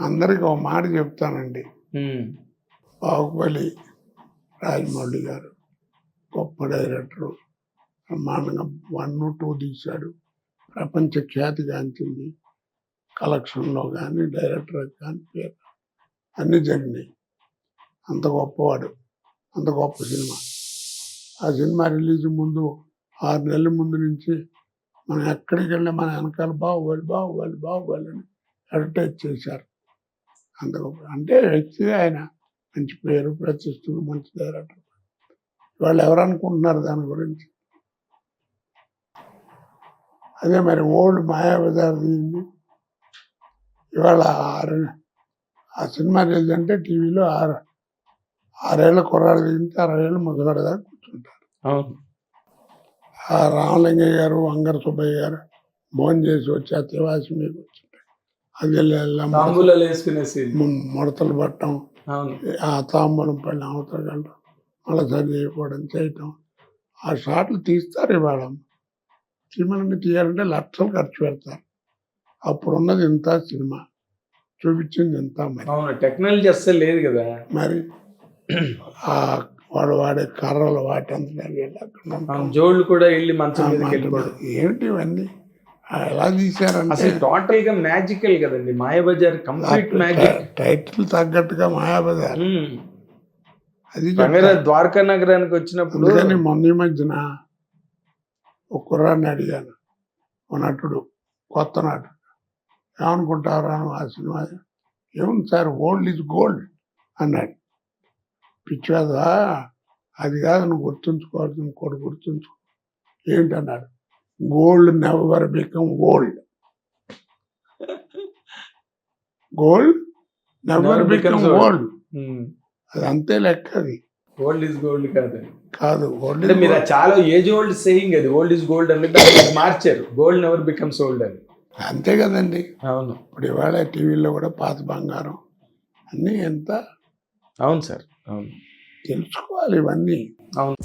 అందరికి ఒక మాట చెప్తానండి. బాహుబలి రాజమౌళి గారు గొప్ప డైరెక్టరు. బ్రహ్మాండంగా వన్ టూ తీశాడు. ప్రపంచ ఖ్యాతిగాంచింది కలెక్షన్లో కానీ డైరెక్టర్ కానీ పేరు. అన్నీ జరిగినాయి. అంత గొప్పవాడు. అంత గొప్ప సినిమా. ఆ సినిమా రిలీజ్ ముందు ఆరు నెలల ముందు నుంచి మనం ఎక్కడికి వెళ్ళినా మన వెనకాల బాహుబలి బాహుబలి బాహుబలి అని అడ్వర్టైజ్ చేశారు. అంత గొప్ప అంటే వ్యక్తిగా ఆయన మంచి పేరు ప్రతిష్టలు మంచి డైరెక్టర్. వాళ్ళు ఎవరు అనుకుంటున్నారు దాని గురించి? అదే మరి ఓల్డ్ మాయాబజార్ తీయింది ఇవాళ ఆరు ఆ సినిమా అంటే టీవీలో ఆరు ఆరేళ్ళ కుర్రాడు దిగితే అరవై ఏళ్ళు ముసలాడు దాకా కూర్చుంటారు. ఆ రామలింగయ్య గారు వంగర సుబ్బయ్య గారు భోజనం చేసి వచ్చి ఆ తివాసి మీద కూర్చుంటారు ము- ముడతలు పట్టడం ఆ తాంబూలం పళ్ళని అవతల వెళ్ళడం మళ్ళీ సరి చేయకపోవడం చేయటం. ఆ షాట్లు తీస్తారు ఇవాళ సినిమాలన్నీ తీయాలంటే లక్షలు ఖర్చు పెడతారు. అప్పుడు ఉన్నది ఇంత సినిమా. చూపించింది ఇంత మరి. టెక్నాలజీ అస్సలు లేదు కదా. మరి ఆ వాడు వాడే కర్రలు వాటి అంతా జోళ్ళు కూడా వెళ్ళి మంచం ఏమిటి ఇవన్నీ? ఎలా తీశారంటే టోటల్గా మ్యాజికల్ కదండి. Mayabazar complete magic. టైటిల్ తగ్గట్టుగా మాయాబజార్. అది ద్వారకా నగరానికి వచ్చినప్పుడు అందుకని మొన్న మధ్యన ఒక కుర్రాన్ని అడిగాను. ఒక నటుడు కొత్త నటుడు. ఏమనుకుంటారా ఆ సినిమా? ఏముంది సార్ ఓల్డ్ ఇస్ గోల్డ్ అన్నాడు. పిచ్చివాదా అది కాదు నువ్వు గుర్తుంచుకోవాలి ఇంకోటి గుర్తుంచుకో. ఏంటన్నాడు? Gold never become gold gold never Never become. Gold అది అంతే లెక్క అది. ఓల్డ్ ఇస్ గోల్డ్ కాదు. కాదు గోల్డ్ అంటే మీరు చాలా ఏజ్ ఓల్డ్ సేయింగ్ అది ఓల్డ్ ఇస్ గోల్డ్ దాన్ని మార్చారు. గోల్డ్ నెవర్ బికమ్స్ ఓల్డ్ అని. అంతే కదండి. అవును. ఇప్పుడు ఇవాళ టీవీలో కూడా పాత బంగారం అన్నీ ఎంత అవును సార్ అవును. తెలుసుకోవాలి ఇవన్నీ. అవును.